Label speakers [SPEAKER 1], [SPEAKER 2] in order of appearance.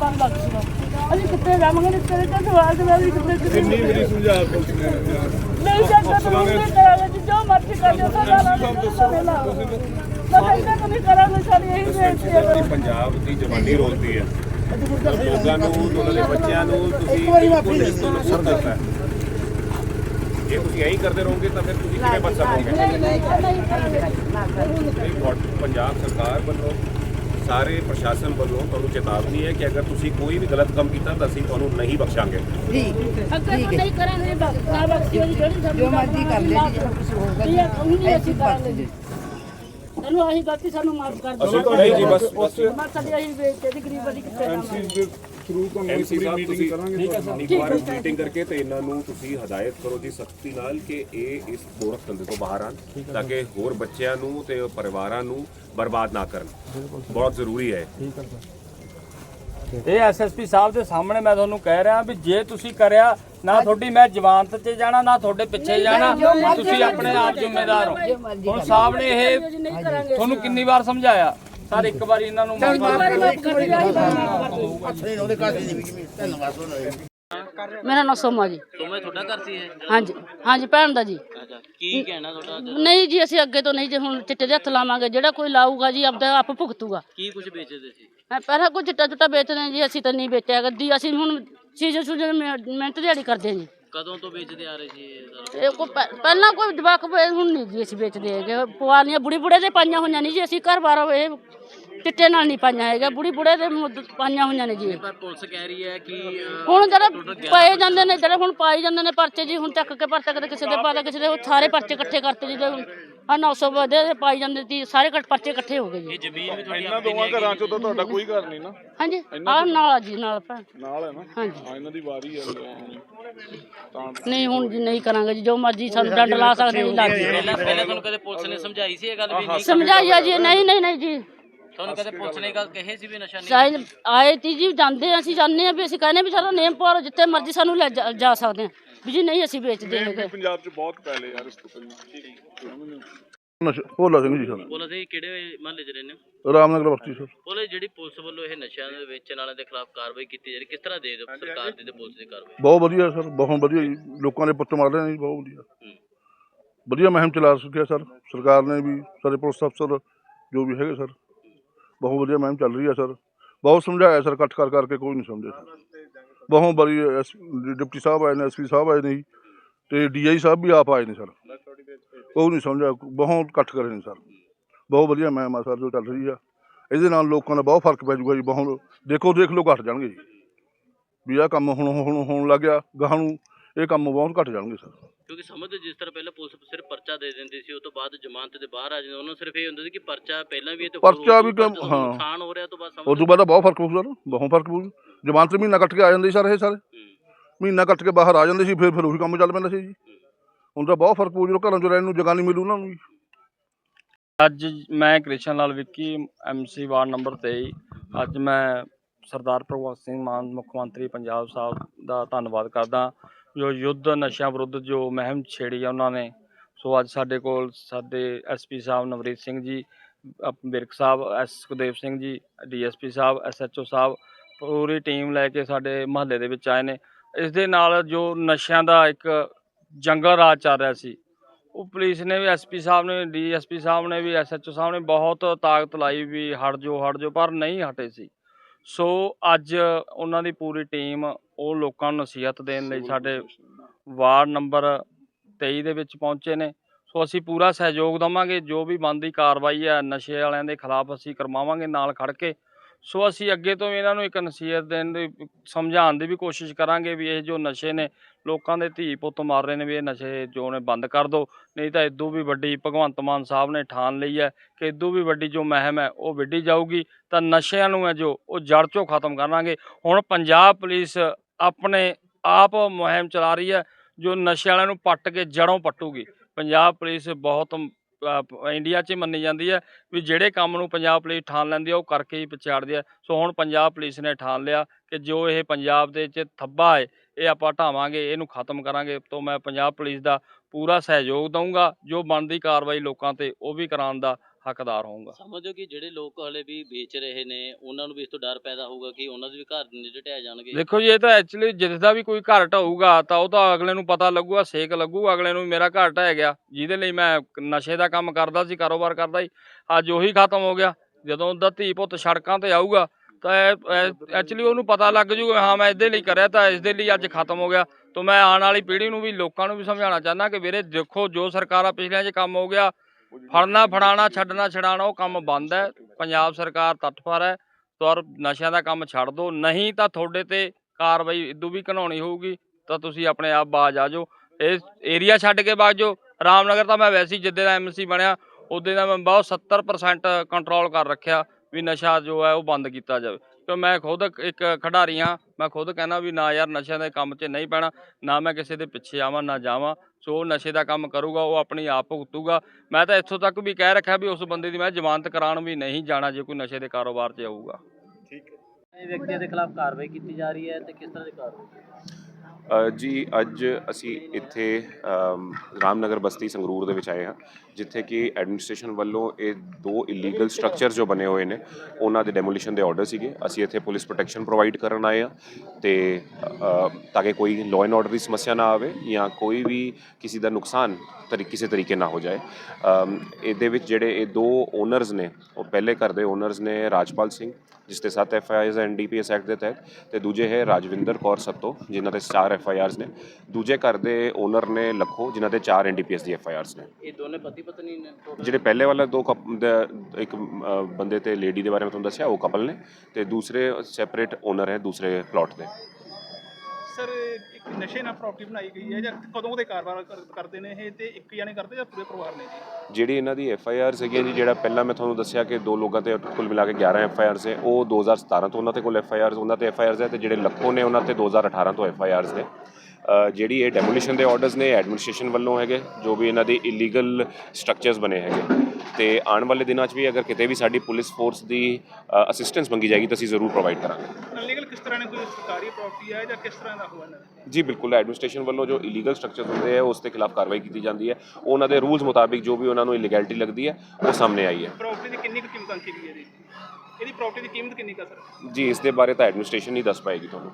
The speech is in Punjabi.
[SPEAKER 1] ਪੰਜ ਲੱਖ ਸੀਗਾ ਅਸੀਂ ਕਿੱਥੇ ਜਾਵਾਂਗੇ ਤੇਰੇ ਤੇ ਸਵਾਲ ਦੇ ਨਾਲ ਕਿੱਥੇ ਕਿੱਥੇ
[SPEAKER 2] ਕਿੰਨੀ ਵਾਰੀ ਸਮਝਾ ਪੁਲਿਸ ਨੇ
[SPEAKER 1] ਨਹੀਂ ਜਾਂਦਾ ਤਾਂ ਉਹ ਨਹੀਂ ਕਰਾਂਗੇ ਜੀ, ਜੋ ਮਰਜ਼ੀ ਕਰ ਦਿਓ ਸਾਡਾ ਲਾ ਲਓ ਮੈਂ ਕਹਿੰਦਾ ਕਿ ਨਹੀਂ ਕਰਾਂਗੇ ਸਾਡੀ ਇਹੀ ਬੇਨਤੀ ਹੈ।
[SPEAKER 3] ਪੰਜਾਬ ਦੀ ਜਵਾਨੀ ਰੋਲਦੀ ਹੈ। ਲੋਕਾਂ ਨੂੰ ਉਹਨਾਂ ਦੇ ਬੱਚਿਆਂ ਨੂੰ ਤੁਸੀਂ ਪੁਲਿਸ ਤੋਂ ਨਫ਼ਰਤ ਕਰਤਾ ਹੈ। ਜੇ ਤੁਸੀਂ ਇਹੀ ਕਰਦੇ ਰਹੋਗੇ ਤਾਂ ਫਿਰ ਤੁਸੀਂ ਕਿਵੇਂ ਬਚ ਸਕੋਗੇ? ਪੰਜਾਬ ਸਰਕਾਰ ਵੱਲੋਂ ਸਾਰੇ ਪ੍ਰਸ਼ਾਸਨ ਵੱਲੋਂ ਤੁਹਾਨੂੰ ਚੇਤਾਵਨੀ ਹੈ ਕਿ ਅਗਰ ਤੁਸੀਂ ਕੋਈ ਵੀ ਗਲਤ ਕੰਮ ਕੀਤਾ ਤਾਂ ਅਸੀਂ ਤੁਹਾਨੂੰ ਨਹੀਂ ਬਖਸ਼ਾਂਗੇ।
[SPEAKER 1] ਅੱਗੇ ਤੋਂ ਨਹੀਂ ਕਰਾਂਗੇ ਨਾ ਬਖਸ਼ੀ ਹੋਈ ਜਿਹੜੀ ਸਾਡੀ
[SPEAKER 4] ਜੋ ਮਰਜ਼ੀ ਕਰ ਲੈ ਜੀ ਕੁਝ ਹੋਊਗਾ
[SPEAKER 1] ਨਹੀਂ ਉਹ ਨਹੀਂ ਅਸੀਂ ਕਰਾਂਗੇ ਜੀ। ਸਾਨੂੰ ਆਹੀ ਗਲਤੀ ਸਾਨੂੰ ਮਾਫ ਕਰ ਦਿਓ।
[SPEAKER 3] ਅਸੀਂ ਨਹੀਂ ਜੀ ਬਸ ਬਸ
[SPEAKER 1] ਸਾਡੀ ਆਹੀ ਦੀ ਗਰੀਬ ਦੀ ਕਿੱਥੇ ਜਾਵਾਂਗੇ
[SPEAKER 2] ਦੇ ਥਰੂ ਤੁਹਾਨੂੰ
[SPEAKER 3] ਐਮਸੀ
[SPEAKER 2] ਪੂਰੀ
[SPEAKER 3] ਸਾਹਿਬ
[SPEAKER 2] ਮੀਟਿੰਗ
[SPEAKER 3] ਤੁਸੀਂ
[SPEAKER 2] ਕਰਾਂਗੇ ਤੁਹਾਡੇ
[SPEAKER 3] ਇੱਕ ਵਾਰ ਮੀਟਿੰਗ ਕਰਕੇ ਤੇ ਇਹਨਾਂ ਨੂੰ ਤੁਸੀਂ ਹਦਾਇਤ ਕਰੋ ਜੀ ਸਖਤੀ ਨਾਲ ਕਿ ਇਹ ਇਸ ਗੋਰਖ ਧੰਦੇ ਤੋਂ ਬਾਹਰ ਆਣ ਤਾਂ ਕਿ ਹੋਰ ਬੱਚਿਆਂ ਨੂੰ ਤੇ ਪਰਿਵਾਰਾਂ ਨੂੰ ਬਰਬਾਦ ਨਾ ਕਰਨ। ਬਹੁਤ ਜ਼ਰੂਰੀ ਹੈ
[SPEAKER 5] ਇਹ। ਐਸਐਸਪੀ ਸਾਹਿਬ ਦੇ ਸਾਹਮਣੇ ਮੈਂ ਤੁਹਾਨੂੰ ਕਹਿ ਰਿਹਾ ਵੀ ਜੇ ਤੁਸੀਂ ਕਰਿਆ ਨਾ ਤੁਹਾਡੀ ਮੈਂ ਜਵਾਨਤ 'ਚ ਜਾਣਾ ਨਾ ਤੁਹਾਡੇ ਪਿੱਛੇ ਜਾਣਾ ਤੁਸੀਂ ਆਪਣੇ ਆਪ ਜ਼ਿੰਮੇਦਾਰ ਹੋ। ਹੁਣ ਸਾਹਿਬ ਨੇ ਇਹ ਤੁਹਾਨੂੰ ਕਿੰਨੀ ਵਾਰ ਸਮਝਾਇਆ? ਸਰ ਇੱਕ ਵਾਰੀ ਇਹਨਾਂ ਨੂੰ ਮਾਫ਼ ਕਰ ਦਿਓ।
[SPEAKER 1] ਮੇਰਾ ਨਾਮ ਸੋਮਾ ਜੀ।
[SPEAKER 6] ਤੁਮੇ ਤੁਹਾਡਾ ਘਰ ਸੀ ਇਹ?
[SPEAKER 1] ਹਾਂਜੀ ਹਾਂਜੀ ਭੈਣ ਦਾ ਜੀ।
[SPEAKER 6] ਕੀ ਕਹਿਣਾ ਤੁਹਾਡਾ
[SPEAKER 1] ਨਹੀਂ ਜੀ ਅਸੀਂ ਅੱਗੇ ਤੋਂ ਨਹੀਂ ਜੇ ਹੁਣ ਚਿੱਟੇ ਦੇ ਹੱਥ ਲਾਵਾਂਗੇ। ਜਿਹੜਾ ਕੋਈ ਲਾਊਗਾ ਜੀ ਆਪਦਾ ਆਪ ਭੁਗਤੂਗਾ।
[SPEAKER 6] ਕੀ ਕੁਝ ਵੇਚਦੇ ਸੀ?
[SPEAKER 1] ਮੈਂ ਪਹਿਲਾਂ ਕੋਈ ਚਿੱਟਾ ਚੁੱਟਾ ਵੇਚਦੇ ਜੀ ਅਸੀਂ ਤਾਂ ਨਹੀਂ ਵੇਚਿਆ। ਗੱਦੀ ਅਸੀਂ ਹੁਣ ਸੀਜ਼ਨ ਸੂਜਨ ਮਿਹਨਤ ਦਿਹਾੜੀ ਕਰਦੇ ਹਾਂ ਜੀ।
[SPEAKER 6] ਕਦੋਂ ਤੋਂ ਵੇਚਦੇ ਆ ਰਹੇ ਸੀ ਇਹ ਸਾਰਾ
[SPEAKER 1] ਇਹ ਕੋਈ ਪਹਿ- ਪਹਿਲਾਂ ਕੋਈ ਜਵਾਕ ਵੇ ਹੁਣ ਨਹੀਂ ਜੀ ਅਸੀਂ ਵੇਚਦੇ ਹੈਗੇ। ਪੁਆਲੀਆਂ ਬੁੜੀ ਬੁੜੇ ਦੇ ਪਾਈਆਂ ਹੋਈਆਂ ਨਹੀਂ ਜੀ ਅਸੀਂ ਘਰ ਬਾਰ ਇਹ ਚਿੱਟੇ ਨਾਲ ਨਹੀਂ ਪਾਈਆਂ ਹੈਗਾ ਬੁੜੀ ਬੁੜੇ ਦੇ ਮੁੱਦ- ਪਾਈਆਂ ਹੋਈਆਂ ਨੇ ਜੀ।
[SPEAKER 6] ਪਰ ਪੁਲਿਸ ਕਹਿ ਰਹੀ ਹੈ ਕਿ ਅਹ,
[SPEAKER 1] ਹੁਣ ਜਿਹੜੇ ਪਏ ਜਾਂਦੇ ਨੇ ਜਿਹੜੇ ਹੁਣ ਪਾਈ ਜਾਂਦੇ ਨੇ ਪਰਚੇ ਜੀ ਹੁਣ ਚੱਕ ਕੇ ਪਰਚਾ ਕਦੇ ਕਿਸੇ ਦੇ ਪਾਦਾ ਕਿਸੇ ਦੇ ਉਹ ਸਾਰੇ ਪਰਚੇ ਇਕੱਠੇ ਕਰਤੇ ਜੀ ਆ 900 ਵਧੇ ਦੇ ਪਾਈ ਜਾਂਦੇ ਸੀ ਸਾਰੇ ਇਕੱਠ- ਪਰਚੇ ਇਕੱਠੇ ਹੋ ਗਏ ਜੀ।
[SPEAKER 6] ਇਹ ਜ਼ਮੀਨ ਵੀ ਤੁਹਾਡੀ
[SPEAKER 2] ਇਹਨਾਂ ਦੋਵਾਂ ਘਰਾਂ ਚੋਂ ਤਾਂ ਤੁਹਾਡਾ ਕੋਈ ਘਰ ਨਹੀਂ ਨਾ।
[SPEAKER 1] ਹਾਂਜੀ ਆ ਨਾਲ ਆ ਜੀ ਨਾਲ ਭੈਣ।
[SPEAKER 2] ਨਾਲ ਹੈ ਨਾ?
[SPEAKER 1] ਹਾਂਜੀ।
[SPEAKER 2] ਹਾਂ ਇਹਨਾਂ ਦੀ ਵਾਰੀ ਹੈ ਤਾਂ
[SPEAKER 1] ਨਹੀਂ ਹੁਣ ਜੀ ਨਹੀਂ ਕਰਾਂਗੇ ਜੀ ਜੋ ਮਰਜ਼ੀ ਸਾਨੂੰ ਡੰਡ ਲਾ ਸਕਦੇ ਜੀ ਲਾ ਜੀ
[SPEAKER 6] ਪਹਿਲਾਂ ਪਹਿਲਾਂ ਤੁਹਾਨੂੰ ਕਦੇ ਪੁਲਿਸ ਨੇ ਸਮਝਾਈ ਸੀ ਇਹ ਗੱਲ ਵੀ ਨਹੀਂ
[SPEAKER 1] ਸਮਝਾਈਆ ਜੀ ਨਹੀਂ ਨਹੀਂ ਨਹੀਂ ਜੀ।
[SPEAKER 6] ਤੁਹਾਨੂੰ ਕਦੇ ਪੁਲਿਸ ਨੇ ਗੱਲ ਕਹੀ ਸੀ ਵੀ ਨਸ਼ਾ ਨਹੀਂ
[SPEAKER 1] ਸਾਈਨ ਆਏ ਤੀ ਜੀ ਜਾਂਦੇ ਅਸੀਂ ਜਾਂਦੇ ਆ ਵੀ ਅਸੀਂ ਕਹਿੰਦੇ ਵੀ ਸਾਡਾ ਨੇਮ ਪਾਰੋ ਜਿੱਥੇ ਮਰਜ਼ੀ ਸਾਨੂੰ ਲੈ ਜਾ ਜਾ ਸਕਦੇ ਆ। ਵੀ ਜੀ ਨਹੀਂ ਅਸੀਂ ਵੇਚਦੇ ਹੈਗੇ।
[SPEAKER 2] ਪੰਜਾਬ 'ਚ ਬਹੁਤ ਪਹਿਲੇ ਯਾਰ ਇਸ ਤੋਂ ਪਹਿਲਾਂ।
[SPEAKER 7] ਨਸ਼ਾ ਭੋਲਾ ਸਿੰਘ ਜੀ ਸਰ।
[SPEAKER 6] ਪੁਲਿਸ ਦੇ ਕਿਹੜੇ ਮਹੱਲੇ 'ਚ ਰਹਿੰਦੇ ਹੋ?
[SPEAKER 7] ਰਾਮਨਗਰ ਬਸਤੀ ਸਰ।
[SPEAKER 6] ਪੁਲਿਸ ਜਿਹੜੀ ਪੁਲਿਸ ਵੱਲੋਂ ਇਹ ਨਸ਼ਿਆਂ ਦੇ ਵੇਚਣ ਵਾਲਿਆਂ ਦੇ ਖਿਲਾਫ ਕਾਰਵਾਈ ਕੀਤੀ ਜਾ ਰਹੀ ਕਿਸ ਤਰ੍ਹਾਂ ਦੇ ਦਿਓ ਸਰਕਾਰ ਦੀ ਤੇ ਪੁਲਿਸ ਦੀ ਕਾਰਵਾਈ?
[SPEAKER 7] ਬਹੁਤ ਵਧੀਆ ਸਰ ਬਹੁਤ ਵਧੀਆ ਜੀ। ਲੋਕਾਂ ਦੇ ਪੁੱਤ ਮਾਰ ਰਹੇ ਨੇ ਜੀ ਬਹੁਤ ਵਧੀਆ। ਵਧੀਆ ਮਹਿਮ ਚਲਾ ਸਕਿਆ ਸਰ। ਸਰਕਾਰ ਨੇ ਵੀ ਸਾਰੇ ਪੁਲਿਸ ਅਫਸਰ ਜੋ ਵੀ ਹੈਗੇ ਸਰ। ਬਹੁਤ ਵਧੀਆ ਮਹਿਮ ਚੱਲ ਰਹੀ ਹੈ ਸਰ। ਬਹੁਤ ਸਮਝਾਇਆ ਸਰ ਇਕੱਠ ਕਰ ਕਰਕੇ ਕੋਈ ਨਹੀਂ ਸਮਝਿਆ ਸਰ। ਬਹੁਤ ਵਾਰੀ ਐਸ ਡਿਪਟੀ ਸਾਹਿਬ ਆਏ ਨੇ ਐਸਪੀ ਸਾਹਿਬ ਆਏ ਨੇ ਜੀ ਤੇ ਡੀਆਈ ਸਾਹਿਬ ਵੀ ਆਪ ਆਏ ਨੇ ਸਰ। ਕੋਈ ਨਹੀਂ ਸਮਝਿਆ ਬਹੁਤ ਇਕੱਠ ਕਰੇ ਨੇ ਸਰ। ਬਹੁਤ ਵਧੀਆ ਮਹਿਮ ਆ ਸਰ ਜੋ ਚੱਲ ਰਹੀ ਆ। ਇਹਦੇ ਨਾਲ ਲੋਕਾਂ ਦਾ ਬਹੁਤ ਫ਼ਰਕ ਪੈ ਜਾਊਗਾ ਜੀ ਬਹੁਤ। ਦੇਖੋ ਦੇਖ ਲੋ ਘਟ ਜਾਣਗੇ ਜੀ। ਵੀ ਆਹ ਕੰਮ ਹੁਣ ਹੁਣ ਹੋਣ ਲੱਗ ਗਿਆ ਗਾਹਾਂ ਨੂੰ ਇਹ ਕੰਮ ਬਹੁਤ ਘਟ ਜਾਣਗੇ ਸਰ।
[SPEAKER 6] ਕਿਉਂਕਿ ਸਮਝਦੇ ਜਿਸ ਤਰ੍ਹਾਂ ਪਹਿਲਾਂ ਪੁਲਿਸ ਸਿਰਫ ਪਰਚਾ ਦੇ ਦਿੰਦੀ ਸੀ ਉਸ ਤੋਂ ਬਾਅਦ ਜ਼ਮਾਨਤ ਦੇ ਬਾਹਰ ਆ ਜਾਂਦੇ ਉਹਨਾਂ ਨੂੰ ਸਿਰਫ ਇਹ ਹੁੰਦਾ ਸੀ ਕਿ ਪਰਚਾ ਪਹਿਲਾਂ ਵੀ ਇਹ ਤੇ ਹੋਰ
[SPEAKER 7] ਪਰਚਾ
[SPEAKER 6] ਹੋ
[SPEAKER 7] ਵੀ ਕੰਮ- ਹਾਂ।
[SPEAKER 6] ਨੁਕਸਾਨ ਹੋ ਰਿਹਾ ਤੋਂ ਬਾਅਦ
[SPEAKER 7] ਉਸ
[SPEAKER 6] ਸਮਝ
[SPEAKER 7] ਤੋਂ ਬਾਅਦ ਤਾਂ ਬਹੁਤ ਫ਼ਰਕ ਪਊ ਸਰ ਬਹੁਤ ਫ਼ਰਕ ਪਊ ਜਮਾਨਤ ਮਹੀਨਾ ਕੱਟ ਕੇ ਆ ਜਾਂਦੇ ਸੀ ਸਰ ਸਾਰੇ। ਮਹੀਨਾ ਕੱਟ ਕੇ ਬਾਹਰ ਆ ਜਾਂਦੇ ਸੀ ਫਿਰ ਫਿਰ ਉਹੀ ਕੰਮ ਚੱਲ ਪੈਂਦਾ ਸੀ ਜੀ। ਹੁਣ ਤਾਂ ਬਹੁਤ ਫ਼ਰਕ ਪਊ ਜਦੋਂ ਘਰਾਂ 'ਚ ਰਹਿਣ ਨੂੰ ਜਗ੍ਹਾ ਨਹੀਂ ਮਿਲੂ ਉਹਨਾਂ ਨੂੰ ਜੀ।
[SPEAKER 5] ਅੱਜ ਮੈਂ Krishan Lal Vicky MC ward number 23 ਅੱਜ ਮੈਂ ਸਰਦਾਰ ਭਗਵੰਤ ਸਿੰਘ ਮਾਨ ਮੁੱਖ ਮੰਤਰੀ ਪੰਜਾਬ ਸਾਹਿਬ ਦਾ ਧੰਨਵਾਦ ਕਰਦਾ। ਜੋ ਯੁੱਧ ਨਸ਼ਿਆਂ ਵਿਰੁੱਧ ਜੋ ਮੁਹਿੰਮ ਛੇੜੀ ਆ ਉਹਨਾਂ ਨੇ ਸੋ ਅੱਜ ਸਾਡੇ ਕੋਲ ਸਾਡੇ SP Sahib Navreet Singh ji Virk Sahib S Sukhdev Singh ji DSP Sahib SHO Sahib ਪੂਰੀ ਟੀਮ ਲੈ ਕੇ ਸਾਡੇ ਮਹੱਲੇ ਦੇ ਵਿੱਚ ਆਏ ਨੇ। ਇਸ ਦੇ ਨਾਲ ਜੋ ਨਸ਼ਿਆਂ ਦਾ ਇੱਕ ਜੰਗਲ ਰਾਜ ਚੱਲ ਰਿਹਾ ਸੀ ਉਹ ਪੁਲਿਸ ਨੇ ਵੀ ਐਸਪੀ ਸਾਹਿਬ ਨੇ ਡੀਐਸਪੀ ਸਾਹਿਬ ਨੇ ਵੀ ਐਸਐਚਓ ਸਾਹਿਬ ਨੇ ਬਹੁਤ ਤਾਕਤ ਲਾਈ ਵੀ ਹਟ ਜੋ ਹਟ ਜੋ ਪਰ ਨਹੀਂ ਹਟੇ ਸੀ। ਸੋ ਅੱਜ ਉਹਨਾਂ ਦੀ ਪੂਰੀ ਟੀਮ ਉਹ ਲੋਕਾਂ ਨੂੰ ਨਸੀਹਤ ਦੇਣ ਲਈ ਸਾਡੇ ਵਾਰਡ ਨੰਬਰ 23 ਦੇ ਵਿੱਚ ਪਹੁੰਚੇ ਨੇ। ਸੋ ਅਸੀਂ ਪੂਰਾ ਸਹਿਯੋਗ ਦਵਾਂਗੇ। ਜੋ ਵੀ ਬਣਦੀ ਕਾਰਵਾਈ ਹੈ ਨਸ਼ੇ ਵਾਲਿਆਂ ਦੇ ਖਿਲਾਫ ਅਸੀਂ ਕਰਵਾਵਾਂਗੇ ਨਾਲ ਖੜ ਕੇ ਸੋ ਅਸੀਂ ਅੱਗੇ ਤੋਂ ਵੀ ਇਹਨਾਂ ਨੂੰ ਇੱਕ ਨਸੀਹਤ ਦੇਣ ਦੀ, ਸਮਝਾਉਣ ਦੀ ਵੀ ਕੋਸ਼ਿਸ਼ ਕਰਾਂਗੇ ਵੀ ਇਹ ਜੋ ਨਸ਼ੇ ਨੇ, ਲੋਕਾਂ ਦੇ ਧੀ ਪੁੱਤ ਮਾਰ ਰਹੇ ਨੇ ਵੀ ਇਹ ਨਸ਼ੇ ਜੋ ਨੇ ਬੰਦ ਕਰ ਦਿਓ। ਨਹੀਂ ਤਾਂ ਇਦੋਂ ਵੀ ਵੱਡੀ ਭਗਵੰਤ ਮਾਨ ਸਾਹਿਬ ਨੇ ਠਾਣ ਲਈ ਹੈ ਕਿ ਇਦੋਂ ਵੀ ਵੱਡੀ ਜੋ ਮਹਿਮ ਹੈ ਉਹ ਵਿੱਢੀ ਜਾਊਗੀ। ਤਾਂ ਨਸ਼ਿਆਂ ਨੂੰ ਹੈ ਜੋ ਉਹ ਜੜ ਚੋਂ ਖਤਮ ਕਰਾਂਗੇ। ਹੁਣ ਪੰਜਾਬ ਪੁਲਿਸ ਆਪਣੇ ਆਪ ਮੁਹਿੰਮ ਚਲਾ ਰਹੀ ਹੈ ਜੋ ਨਸ਼ੇ ਵਾਲਿਆਂ ਨੂੰ ਪੱਟ ਕੇ ਜੜੋਂ ਪੱਟੂਗੀ। ਪੰਜਾਬ ਪੁਲਿਸ ਬਹੁਤ ਇੰਡੀਆ 'ਚ ਹੀ ਮੰਨੀ ਜਾਂਦੀ ਹੈ ਵੀ ਜਿਹੜੇ ਕੰਮ ਨੂੰ ਪੰਜਾਬ ਪੁਲਿਸ ਠਾਣ ਲੈਂਦੀ ਹੈ ਉਹ ਕਰਕੇ ਹੀ ਪਛਾੜਦੀ ਹੈ। ਸੋ ਹੁਣ ਪੰਜਾਬ ਪੁਲਿਸ ਨੇ ਠਾਣ ਲਿਆ ਕਿ ਜੋ ਇਹ ਪੰਜਾਬ ਦੇ 'ਚ ਥੱਬਾ ਹੈ, ਇਹ ਆਪਾਂ ਢਾਵਾਂਗੇ, ਇਹਨੂੰ ਖਤਮ ਕਰਾਂਗੇ। ਤੋਂ ਮੈਂ ਪੰਜਾਬ ਪੁਲਿਸ ਦਾ ਪੂਰਾ ਸਹਿਯੋਗ ਦਊਂਗਾ, ਜੋ ਬਣਦੀ ਕਾਰਵਾਈ ਲੋਕਾਂ ਤੇ, ਉਹ ਵੀ ਕਰਾਉਣ ਦਾ ਹੱਕਦਾਰ ਹੋਊਗਾ।
[SPEAKER 6] ਸਮਝੋ ਕਿ ਜਿਹੜੇ ਲੋਕ ਹਲੇ ਵੀ ਵੇਚ ਰਹੇ ਨੇ ਉਹਨਾਂ ਨੂੰ ਵੀ ਇਸ ਤੋਂ ਡਰ ਪੈਦਾ ਹੋਊਗਾ ਕਿ ਉਹਨਾਂ ਦੇ ਵੀ ਘਰ ਨਹੀਂ ਢਹਿ ਜਾਣਗੇ।
[SPEAKER 5] ਦੇਖੋ ਜੀ ਇਹ ਤਾਂ ਐਕਚੁਅਲੀ ਜਿਸ ਦਾ ਵੀ ਕੋਈ ਘਰ ਢਾਊਗਾ ਤਾਂ ਉਹ ਤਾਂ ਅਗਲੇ ਨੂੰ ਪਤਾ ਲੱਗੂਗਾ ਸੇਕ ਲੱਗੂਗਾ ਅਗਲੇ ਨੂੰ ਮੇਰਾ ਘਰ ਢਹਿ ਗਿਆ। ਜਿਹਦੇ ਲਈ ਮੈਂ ਨਸ਼ੇ ਦਾ ਕੰਮ ਕਰਦਾ ਸੀ ਕਾਰੋਬਾਰ ਕਰਦਾ ਸੀ ਅੱਜ ਉਹੀ ਖਤਮ ਹੋ ਗਿਆ। ਜਦੋਂ ਉਹਦਾ ਧੀ ਪੁੱਤ ਸੜਕਾਂ ਤੇ ਆਊਗਾ ਤਾਂ ਐਕਚੁਅਲੀ ਉਹਨੂੰ ਪਤਾ ਲੱਗ ਜੂਗਾ ਹਾਂ ਮੈਂ ਇਹਦੇ ਲਈ ਕਰਿਆ ਤਾਂ ਇਸ ਦੇ ਲਈ ਅੱਜ ਖਤਮ ਹੋ ਗਿਆ। ਤਾਂ ਮੈਂ ਆਉਣ ਵਾਲੀ ਪੀੜ੍ਹੀ ਨੂੰ ਵੀ ਲੋਕਾਂ ਨੂੰ ਵੀ ਸਮਝਾਉਣਾ ਚਾਹੁੰਦਾ ਕਿ ਵੀਰੇ ਦੇਖੋ ਜੋ ਸਰਕਾਰਾਂ ਪਿਛਲੀਆਂ 'ਚ ਕੰਮ ਹੋ ਗਿਆ ਫੜਨਾ ਫੜਾਣਾ ਛੱਡਣਾ ਛਡਾਣਾ ਉਹ ਕੰਮ ਬੰਦ ਹੈ। ਪੰਜਾਬ ਸਰਕਾਰ ਤਤਪਰ ਹੈ। ਤੁਰ ਨਸ਼ਿਆਂ ਦਾ ਕੰਮ ਛੱਡ ਦਿਓ ਨਹੀਂ ਤਾਂ ਤੁਹਾਡੇ ਤੇ ਕਾਰਵਾਈ ਇਦੋਂ ਵੀ ਘਣਾਉਣੀ ਹੋਊਗੀ। ਤਾਂ ਤੁਸੀਂ ਆਪਣੇ ਆਪ ਬਾਜ ਆ ਜਾਓ। ਇਹ ਏਰੀਆ ਛੱਡ ਕੇ ਬਾਜ ਜਾਓ। ਰਾਮਨਗਰ ਤਾਂ ਮੈਂ ਵੈਸੇ ਹੀ ਜਿੱਦੇ ਦਾ ਐਮਸੀ ਬਣਿਆ ਉਦੋਂ ਦਾ ਮੈਂ ਬਹੁਤ 70% ਕੰਟਰੋਲ ਕਰ ਰੱਖਿਆ ਵੀ ਨਸ਼ਾ ਜੋ ਹੈ ਉਹ ਬੰਦ ਕੀਤਾ ਜਾਵੇ। ਕਿਉਂ ਮੈਂ ਖੁਦ ਇੱਕ ਖਿਡਾਰੀ ਹਾਂ, ਮੈਂ ਖੁਦ ਕਹਿੰਦਾ ਵੀ ਨਾ ਯਾਰ ਨਸ਼ਿਆਂ ਦੇ ਕੰਮ 'ਚ ਨਹੀਂ ਪੈਣਾ, ਨਾ ਮੈਂ ਕਿਸੇ ਦੇ ਪਿੱਛੇ ਆਵਾਂ, ਨਾ ਜਾਵਾਂ, ਸੋ ਉਹ ਨਸ਼ੇ ਦਾ ਕੰਮ ਕਰੂਗਾ, ਉਹ ਆਪਣੀ ਆਪ ਭੁਗਤੂਗਾ। ਮੈਂ ਤਾਂ ਇੱਥੋਂ ਤੱਕ ਵੀ ਕਹਿ ਰੱਖਿਆ ਵੀ ਉਸ ਬੰਦੇ ਦੀ ਮੈਂ ਜ਼ਮਾਨਤ ਕਰਾਉਣ ਵੀ ਨਹੀਂ ਜਾਣਾ ਜੇ ਕੋਈ ਨਸ਼ੇ ਦੇ ਕਾਰੋਬਾਰ 'ਚ ਆਊਗਾ।
[SPEAKER 6] ਇਹ ਵਿਅਕਤੀਆਂ ਦੇ ਖਿਲਾਫ ਕਾਰਵਾਈ ਕੀਤੀ ਜਾ ਰਹੀ ਹੈ ਤੇ ਕਿਸ ਤਰ੍ਹਾਂ ਦੀ ਕਾਰਵਾਈ?
[SPEAKER 3] ਜੀ, ਅੱਜ ਅਸੀਂ ਇੱਥੇ ਰਾਮਨਗਰ ਬਸਤੀ ਸੰਗਰੂਰ ਦੇ ਵਿੱਚ ਆਏ ਹਾਂ, ਜਿੱਥੇ ਕਿ ਐਡਮਿਨਿਸਟ੍ਰੇਸ਼ਨ ਵੱਲੋਂ ਇਹ ਦੋ ਇਲੀਗਲ ਸਟਰਕਚਰ ਜੋ ਬਣੇ ਹੋਏ ਨੇ, ਉਹਨਾਂ ਦੇ ਡੈਮੋਲੀਸ਼ਨ ਦੇ ਆਰਡਰ ਸੀਗੇ। ਅਸੀਂ ਇੱਥੇ ਪੁਲਿਸ ਪ੍ਰੋਟੈਕਸ਼ਨ ਪ੍ਰੋਵਾਈਡ ਕਰਨ ਆਏ ਹਾਂ ਤੇ ਤਾਂ ਕਿ ਕੋਈ ਲਾਅ ਐਂਡ ਆਰਡਰ ਦੀ ਸਮੱਸਿਆ ਨਾ ਆਵੇ ਜਾਂ ਕੋਈ ਵੀ ਕਿਸੇ ਦਾ ਨੁਕਸਾਨ ਤਰੀ, ਕਿਸੇ ਤਰੀਕੇ ਨਾ ਹੋ ਜਾਏ। ਇਹਦੇ ਵਿੱਚ ਜਿਹੜੇ ਇਹ ਦੋ ਓਨਰਸ ਨੇ, ਉਹ ਪਹਿਲੇ ਘਰ ਦੇ ਓਨਰਸ ਨੇ ਰਾਜਪਾਲ ਸਿੰਘ, ਜਿਸ ਤੇ 7 F I Rs NDPS act ਦੇ ਤਹਿਤ, ਤੇ ਦੂਜੇ ਹੈ ਰਾਜਵਿੰਦਰ ਕੌਰ ਸੱਤੋ, ਜਿਨ੍ਹਾਂ ਦੇ 4 ਐਫ ਆਈ ਆਰਸ ਨੇ। ਦੂਜੇ ਘਰ ਦੇ ਓਨਰ ਨੇ ਲੱਖੋ ਜਿਨ੍ਹਾਂ ਦੇ 4 ਐਨਡੀਪੀਐਸ ਦੀ ਐਫ ਆਈ ਆਰਸ ਨੇ।
[SPEAKER 6] ਇਹ ਦੋਨੇ ਪਤੀ ਪਤਨੀ ਨੇ? total?
[SPEAKER 3] ਜਿਹੜੇ ਪਹਿਲੇ ਵਾਲਾ ਦੋ ਕਪ- ਦਾ- ਇੱਕ ਅ, ਬੰਦੇ ਤੇ ਲੇਡੀ ਦੇ ਬਾਰੇ ਮੈਂ ਤੁਹਾਨੂੰ ਦੱਸਿਆ ਉਹ ਕਪਲ ਨੇ। ਤੇ ਦੂਸਰੇ ਸੈਪਰੇਟ ਓਨਰ ਹੈ ਦੂਸਰੇ ਪਲਾਟ ਦੇ
[SPEAKER 8] ਸਰ ਨਸ਼ੇ ਨਾਲ ਪ੍ਰਾਪਰਟੀ ਬਣਾਈ ਗਈ ਹੈ ਜਾਂ ਕਦੋਂ ਦੇ ਕਾਰੋਬਾਰ ਕਰ- ਕਰਦੇ ਨੇ ਇਹ ਤੇ ਇੱਕ ਜਾਣੇ ਕਰਦੇ ਜਾਂ ਪੂਰੇ ਪਰਿਵਾਰ ਨੇ ਜੀ?
[SPEAKER 3] ਜਿਹੜੀ ਇਹਨਾਂ ਦੀ ਐਫ ਆਈ ਆਰ ਸੀਗੀ ਜੀ ਜਿਹੜਾ ਪਹਿਲਾਂ ਮੈਂ ਤੁਹਾਨੂੰ ਦੱਸਿਆ ਕਿ ਦੋ ਲੋਕਾਂ ਤੇ ਕੁੱਲ ਮਿਲਾ ਕੇ 11 ਐਫ ਆਈ ਆਰਸ ਹੈ ਉਹ 2017 ਤੋਂ ਉਹਨਾਂ ਤੇ ਕੋਲ ਐਫ ਆਈ ਆਰਸ ਉਹਨਾਂ ਤੇ ਐਫ ਆਈ ਆਰਸ ਹੈ ਤੇ ਜਿਹੜੇ ਲੱਖੋ ਨੇ ਉਹਨਾਂ ਤੇ 2018 ਤੋਂ ਐਫ ਆਈ ਆਰਸ ਨੇ। ਅ, ਜਿਹੜੀ ਇਹ ਡੈਮੋਲੀਸ਼ਨ ਦੇ ਆਰਡਰਸ ਨੇ ਐਡਮਿਨਿਸਟ੍ਰੇਸ਼ਨ ਵੱਲੋਂ ਹੈਗੇ ਜੋ ਵੀ ਇਹਨਾਂ ਦੇ ਇਲੀਗਲ ਸਟਰਕਚਰਸ ਬਣੇ ਹੈਗੇ। ਤੇ ਆਉਣ ਵਾਲੇ ਦਿਨਾਂ 'ਚ ਵੀ ਅਗਰ ਕਿਤੇ ਵੀ ਸਾਡੀ ਪੁਲਿਸ ਫੋਰਸ ਦੀ ਅਸਿਸਟੈਂਸ ਮੰਗੀ ਜਾਏਗੀ ਤਾਂ ਅਸੀਂ ਜ਼ਰੂਰ ਪ੍ਰੋਵਾਈਡ ਕਰਾਂਗੇ।
[SPEAKER 8] ਅਨਲੀਗਲ ਕਿਸ ਤਰ੍ਹਾਂ ਨੇ? ਕੋਈ ਸਰਕਾਰੀ ਪ੍ਰਾਪਰਟੀ ਹੈ ਜਾਂ ਕਿਸ ਤਰ੍ਹਾਂ ਦਾ ਹੋਇਆ
[SPEAKER 3] ਜੀ ਬਿਲਕੁਲ। ਐਡਮਿਨਿਸਟ੍ਰੇਸ਼ਨ ਵੱਲੋਂ ਜੋ ਇਲੀਗਲ ਸਟਰਕਚਰਸ ਹੁੰਦੇ ਆ ਉਸ ਦੇ ਖਿਲਾਫ ਕਾਰਵਾਈ ਕੀਤੀ ਜਾਂਦੀ ਹੈ। ਉਹਨਾਂ ਦੇ ਰੂਲਸ ਮੁਤਾਬਿਕ ਜੋ ਵੀ ਉਹਨਾਂ ਨੂੰ ਇਲੀਗੈਲਿਟੀ ਲੱਗਦੀ ਹੈ ਉਹ ਸਾਹਮਣੇ ਆਈ ਹੈ।
[SPEAKER 8] ਪ੍ਰਾਪਰਟੀ ਦੀ ਕਿੰਨੀ ਕੁ ਕੀਮਤ ਅੰਕੀ ਗਈ ਹੈ ਜੀ ਇਹਦੀ ਪ੍ਰਾਪਰਟੀ ਦੀ ਕੀਮਤ ਕਿੰਨੀ ਕੁ ਹੈ ਸਰ
[SPEAKER 3] ਜੀ ਇਸ ਦੇ ਬਾਰੇ ਤਾਂ ਐਡਮਿਨਿਸਟ੍ਰੇਸ਼ਨ ਹੀ ਦੱਸ ਪਾਏਗੀ ਤੁਹਾਨੂੰ।